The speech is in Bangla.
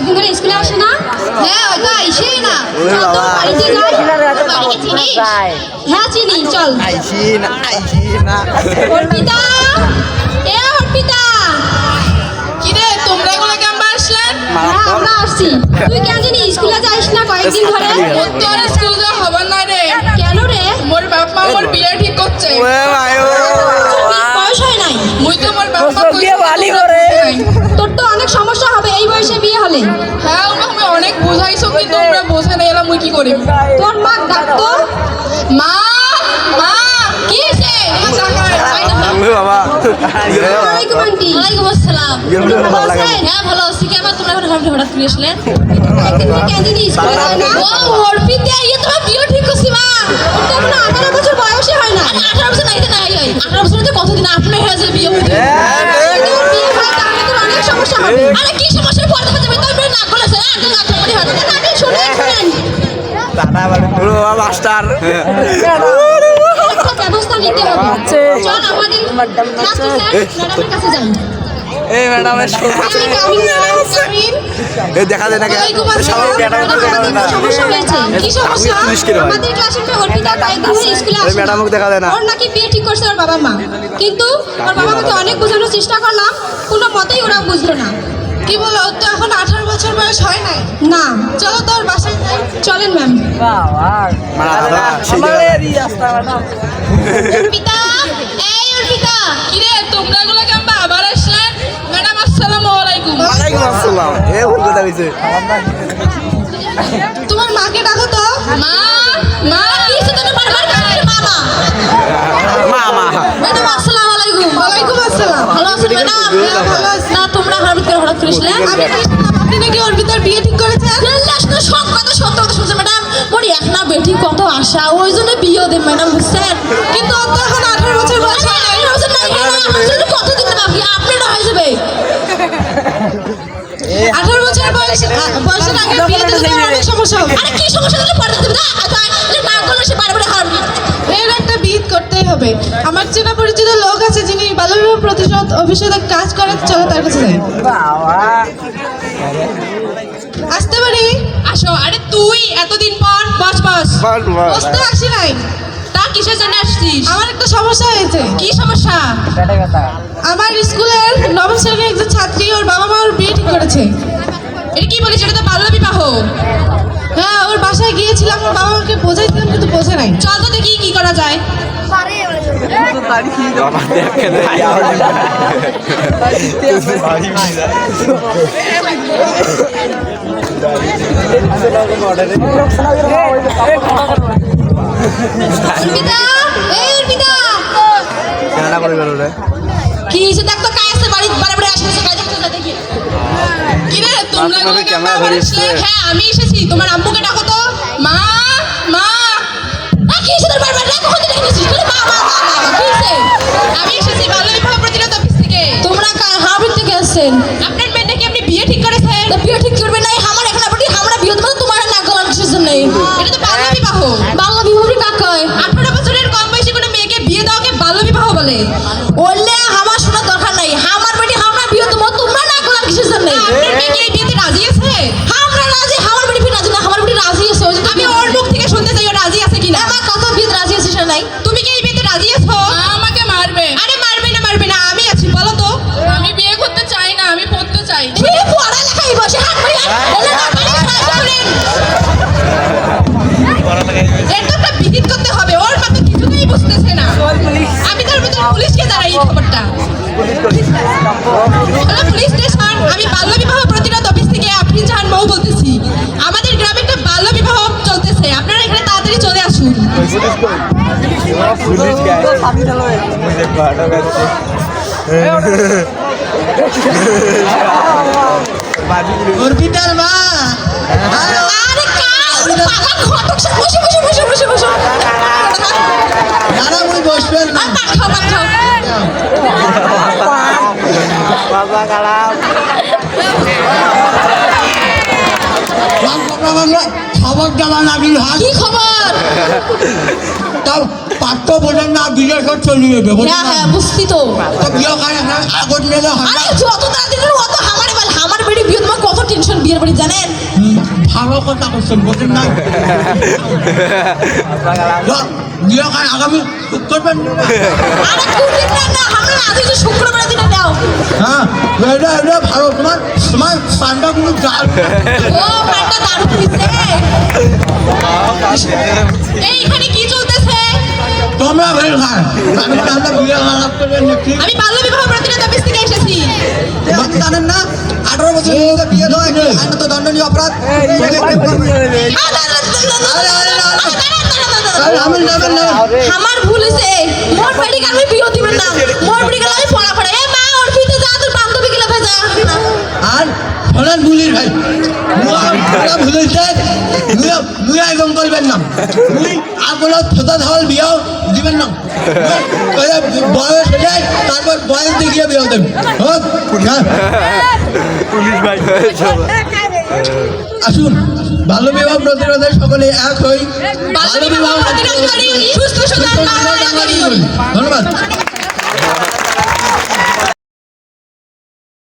কয়েকদিন ধরে স্কুলে আসে না? হ্যাঁ হয়তো আইসেই না। তো বাড়িতে যাই। বাড়িকে চিনিস? হ্যাঁ চিনি চল। আইসি না আইসি না। অর্পিতা! মা মা মা কি হয়েছে? বাবা। ওয়ালাইকুম আন্টি। ওয়ালাইকুম আসসালাম। হ্যাঁ ভালো আছি। কি আমার তোমরা এখন হঠাৎ হঠাৎ ও অর্পিতে ইয়ে তোমার বিয়ে ঠিক করছি মা। তো আঠারো বছর বয়সে হয় না আঠারো বছর নাইতে নাই হয় আঠারো বছর তো কতদিন? আপনার হয়ে যাবে বিয়ে বিয়ে হয় তাহলে তোর অনেক সমস্যা হবে আরে কি সমস্যা? পড়তে তো না বলেছে না করে হয়। মাস্টার ব্যবস্থা নিতে হবে চল আমাদের ম্যাডামের কাছে যাই এই ম্যাডামের ম্যাডাম কামিন এই দেখা যায় না ম্যাডাম দেখা যায়। ওর নাকি বিয়ে ঠিক করছে ওর বাবা মা। কিন্তু ওর বাবা মাকে অনেক বোঝানোর চেষ্টা করলাম কোনো মতেই ওরা বুঝলো না। কি বলো? তো এখন আঠারো বছর বয়স হয় নাই? না। চলো তোর বাসায় যাই। চলেন ম্যাম। অর্পিতা তোমরা এগুলো কেমন আবার আসলেন ম্যাডাম আসসালামু আলাইকুম। ওয়ালাইকুম আসসালাম। এ ভুল কথা কইছে। তোমার মাকে ডাকো তো। মা মা কি হচ্ছে তুমি বারবার কাছে? মামা মা। মা ম্যাডাম আসসালামু আলাইকুম। ওয়ালাইকুম আসসালাম। ভালো আছেন ম্যাডাম? ভালো আছি। না তোমরা হঠাৎ করে হঠাৎ করে আসলেন আমি কি আপনি নাকি অর্পিতার বিয়ে ঠিক করেছেন? সব কথা সত্য কথা শুনছে ম্যাডাম মোর এক না বেটি কত আশা। ওই জন্য বিয়ে দেন ম্যাডাম বুঝছেন? কিন্তু এখন আঠারো বছর বয়স হয়? আমার জন্য কতদিন বাকি আপনারও হয়ে যাবে। আঠারো বছর বয়স বয়সের আগে বিয়ে দিলে অনেক সমস্যা হবে। আরে কি সমস্যা? হলে পরে দিতে না না করলে সে বারবার হারবে এর একটা বিদ করতেই হবে আমার চেনা পরিচিত লোক আছে যিনি বাল্যবিবাহ প্রতিশোধ অফিসে কাজ করে চলো তার কাছে যাই আসতে পারি? আসো। আরে তুই এতদিন পর? বস বস। বস, বস। বসতে আসি নাই। তা কিসের জন্য আসছিস? আমার একটা সমস্যা হয়েছে। কি সমস্যা? আমার স্কুলের নবম শ্রেণির একজন ছাত্রী ওর বাবা মা ওর বিয়ে ঠিক করেছে। এটা কি বলিস? এটা তো বাল্য বিবাহ। হ্যাঁ ওর বাসায় গিয়েছিলাম ওর বাবা মাকে বোঝাইছিলাম কিন্তু বোঝে নাই। চল তো দেখি কি করা যায়। বাবা দেখে কি হয়েছে তো কাজ বারবার আসছে কাজ দেখতে দেখি কিরে তোমরা ক্যামেরা। হ্যাঁ আমি এসেছি। তোমার আম্মুকে ডাকো তো। আমাদের গ্রামে একটা বাল্য বিবাহ চলতেছে। আপনারা এখানে তাড়াতাড়ি চলে আসুন। পুলিশ গায় মুঝে বাড়া গেছে বাজি অর্পিতার মা। আরে কাজ পাগল ঘটক সব বসে বসে বসে বসে বসে। দাঁড়া মুই বসবেন না। আর পাঠাও পাঠাও বাবা খবর দেওয়া না দিল হাত কি খবর? তাও পাত্র বোঝেন না বিলের সব চলে যাবে হ্যাঁ হ্যাঁ বুঝছি তো। তো বিয়ে খায় আগত মেলে হয় আরে যত তাড়াতাড়ি অত হামারে বল আমার বেড়ি বিয়ে তোমার কত টেনশন বিয়ের বাড়ি জানেন? ভালো কথা করছেন বোঝেন না। তো, বিয়ে আগামী করবেন আরে কোনদিন না না আমরা আজ যে শুক্রবার দিনে নাও হ্যাঁ এটা এটা ভালো তোমার তোমার পান্ডা কোনো জাল। ও এইখানে কি চলতেছে তোমরা বের খায় আমরা বিয়ে খারাপ করে নিচ্ছি আমি বাল্য বিবাহ প্রতিরোধ অফিস থেকে এসেছি জানেন না আঠারো বছর বিয়ে দেওয়া একটি আইনত দণ্ডনীয় অপরাধ আমি নেবেন না আমার ভুল হয়েছে মোর মেডিকেল আমি বিয়ে দিবেন না মোর মেডিকেল আমি পড়া পড়া এ মা ওর ফিতে যা তোর বান্ধবী গেলে ভেজা আর ফলেন বুলির ভাই মুয়া ভুলেছে মুয়া মুয়া একদম বিয়াও দিবেন না? বয়স হয়ে যায় তারপর বয়স দেখিয়ে দেবেন হ্যাঁ? পুলিশ ভাই। আসুন বাল্য বিবাহ প্রতিরোধে সকলে এক হই। বাল্য বিবাহ সুস্থ ধন্যবাদ।